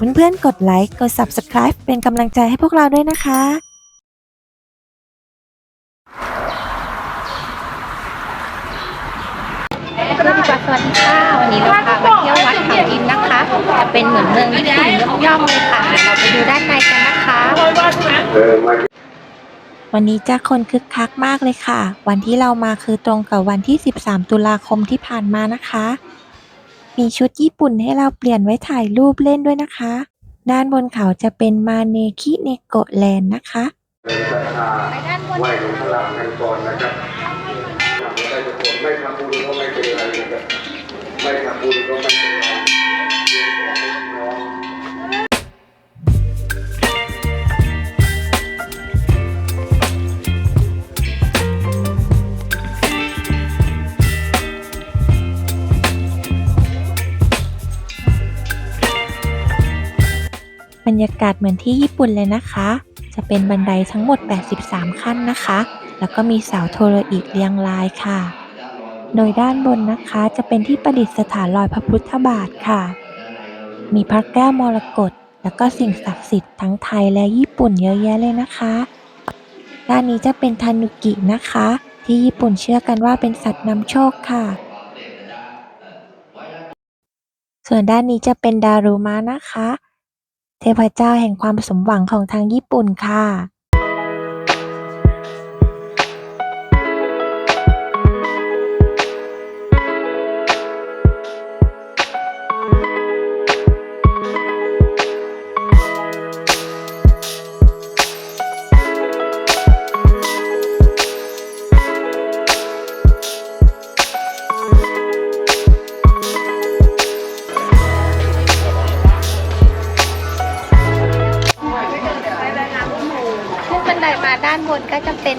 ฝากเพื่อนๆ กดไลค์ กด Subscribe เป็นกำลังใจให้พวกเราด้วยนะคะสวัสดีค่ะสวัสดีค่ะ วันนี้เราพามาเที่ยววัดเขาดินนะคะ จะเป็นเหมือนเมืองญี่ปุ่นย่อมๆเลยค่ะเดี๋ยวเราไปดูด้านในกันนะคะ วันนี้จะคนคึกคักมากเลยค่ะ วันที่เรามาคือตรงกับวันที่ 13 ตุลาคมที่ผ่านมานะคะ มีชุดญี่ปุ่นให้เราเปลี่ยนไว้ถ่ายรูปเล่นด้วยนะคะ ด้านบนเขาจะเป็นมาเนคิเนโกะแลนด์นะคะไปด้านบนไหว้หลวงพระรามกันก่อนนะครับทำได้ทุกคนไม่ทำบุญก็ไม่เป็นไรนะครับไม่ทำบุญก็ไม่เป็นไร ยากาศเหมือนที่ญี่ปุ่นเลยนะคะ จะเป็นบันไดทั้งหมด 83 ขั้นนะคะ แล้วก็มีเสาโทรอีกเรียงรายค่ะ โดยด้านบนนะคะจะเป็นที่ประดิษฐานรอยพระพุทธบาทค่ะ มีพระแก้วมรกตแล้วก็สิ่งศักดิ์สิทธิ์ทั้งไทยและญี่ปุ่นเยอะแยะเลยนะคะด้านนี้จะเป็นทานุกินะคะ ที่ญี่ปุ่นเชื่อกันว่าเป็นสัตว์นำโชคค่ะ ส่วนด้านนี้จะเป็นดารุมะนะคะ เทพเจ้าแห่งความสมหวังของทางญี่ปุ่นค่ะ ด้านบนก็จะเป็น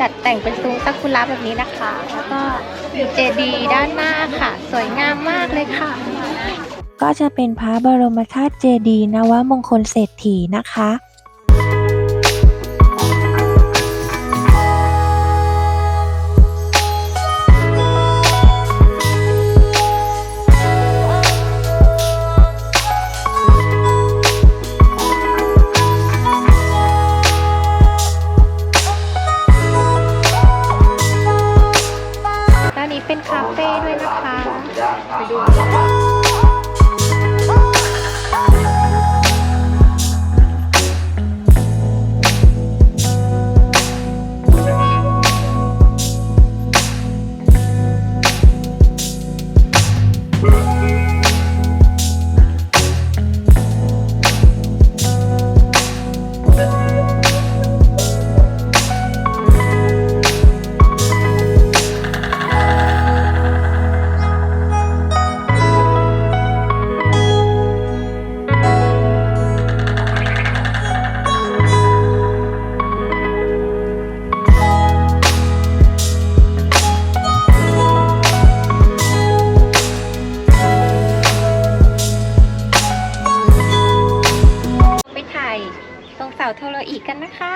จัดแต่งเป็นซุ้มซากุระแบบนี้นะคะ แล้วก็มีเจดีย์ด้านหน้าค่ะ สวยงามมากเลยค่ะ ก็จะเป็นพระบรมธาตุเจดีย์นวมงคลเศรษฐีนะคะ กกันนะคะ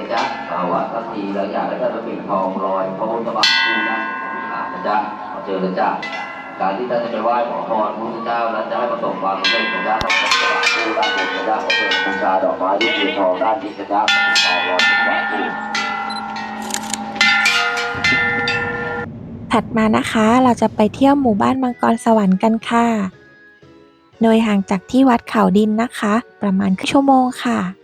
นะจ๊ะภาวะสักทีแล้วอยากให้ท่านมาปิดทองลอยพระพุทธบาทคู่นะอ่านะจ๊ะขอเจอนะจ๊ะการที่ท่านจะไปไหว้ขอพรพระพุทธเจ้านั้นจะให้ประสบความสำเร็จนะจ๊ะต้องพระพุทธบาทคู่ด้านบนนะจ๊ะขอเชิญบูชาดอกไม้ที่ปิดทองด้านนี้นะจ๊ะทองลอยพระพุทธบาทคู่ถัดมานะคะเราจะไปเที่ยวหมู่บ้านมังกรสวรรค์กันค่ะ โดยห่างจากที่วัดเขาดินนะคะ ประมาณครึ่งชั่วโมงค่ะนะคะ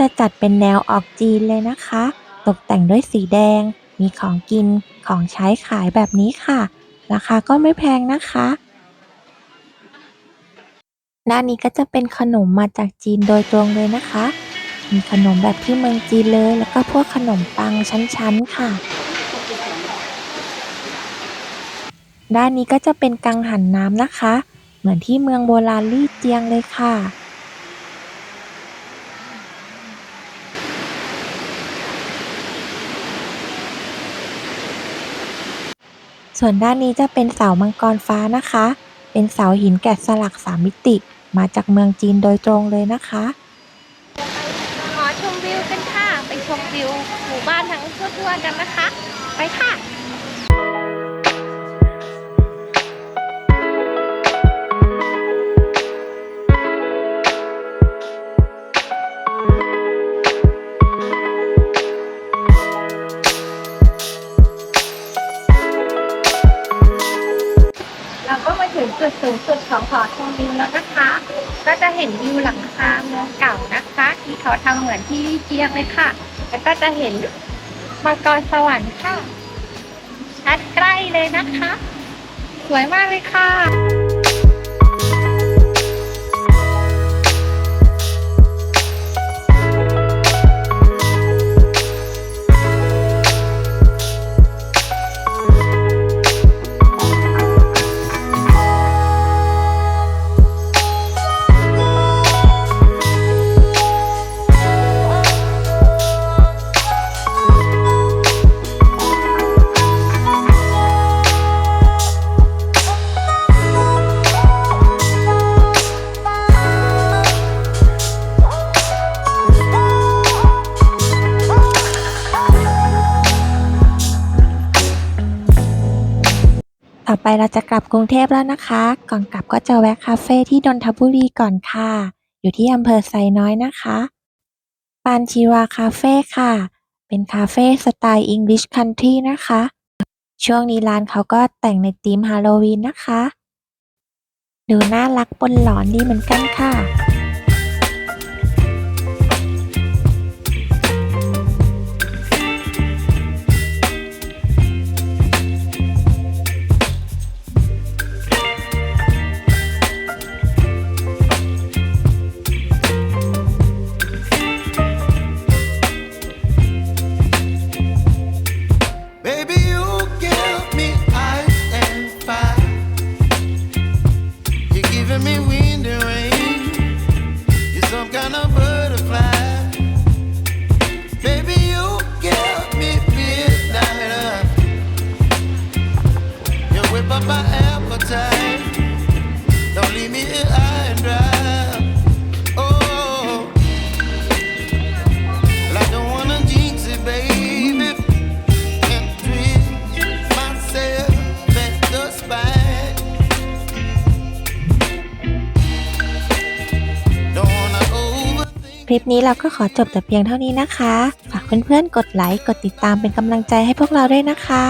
จะจัดเป็นแนวออกจีนเลยนะคะ ตกแต่งด้วยสีแดง มีของกินของใช้ขายแบบนี้ค่ะ ราคาก็ไม่แพงนะคะด้านนี้ก็จะเป็นขนมมาจากจีนโดยตรงเลยนะคะ มีขนมแบบที่เมืองจีนเลย แล้วก็พวกขนมปังชั้นๆค่ะ ด้านนี้ก็จะเป็นกังหันน้ำนะคะ เหมือนที่เมืองโบราณลี่เจียงเลยค่ะ ส่วนด้านนี้จะเป็นเสามังกรฟ้านะคะ เป็นเสาหินแกะสลักสามมิติ มาจากเมืองจีนโดยตรงเลยนะคะขอชมวิวกันค่ะ ไปชมวิวหมู่บ้านทั้งทั่วๆกันนะคะ ไปค่ะ สุดของหอชมวิวแล้วนะคะ ก็จะเห็นวิวหลังคาเมืองเก่านะคะ ที่เขาทำเหมือนที่ลี่เจียงเลยค่ะ แล้วก็จะเห็นมังกรสวรรค์ค่ะชัดใกล้เลยนะคะ สวยมากเลยค่ะ อไปเราจะกลับกรุงเทพแล้วนะคะ ก่อนกลับก็จะแวะคาเฟ่ที่ดนทบุรีก่อนค่ะ อยู่ที่อำเภอไซน้อยนะคะปานชีวาคาเฟ่ค่ะ เป็นคาเฟ่สไตล์ English Country นะคะ ช่วงนี้ร้านเขาก็แต่งในธีมฮาโลวีนนะคะ ดูน่ารักปนหลอนดีเหมือนกันค่ะ whip up my appetite. Don't leave me here high and dry. Oh, well, I don't wanna jinx it, baby and twist myself at the spine. Don't wanna overthink. คลิปนี้เราก็ขอจบแต่เพียงเท่านี้นะคะ ฝากเพื่อนๆ กดไลค์ กดติดตามเป็นกำลังใจให้พวกเราด้วยนะคะ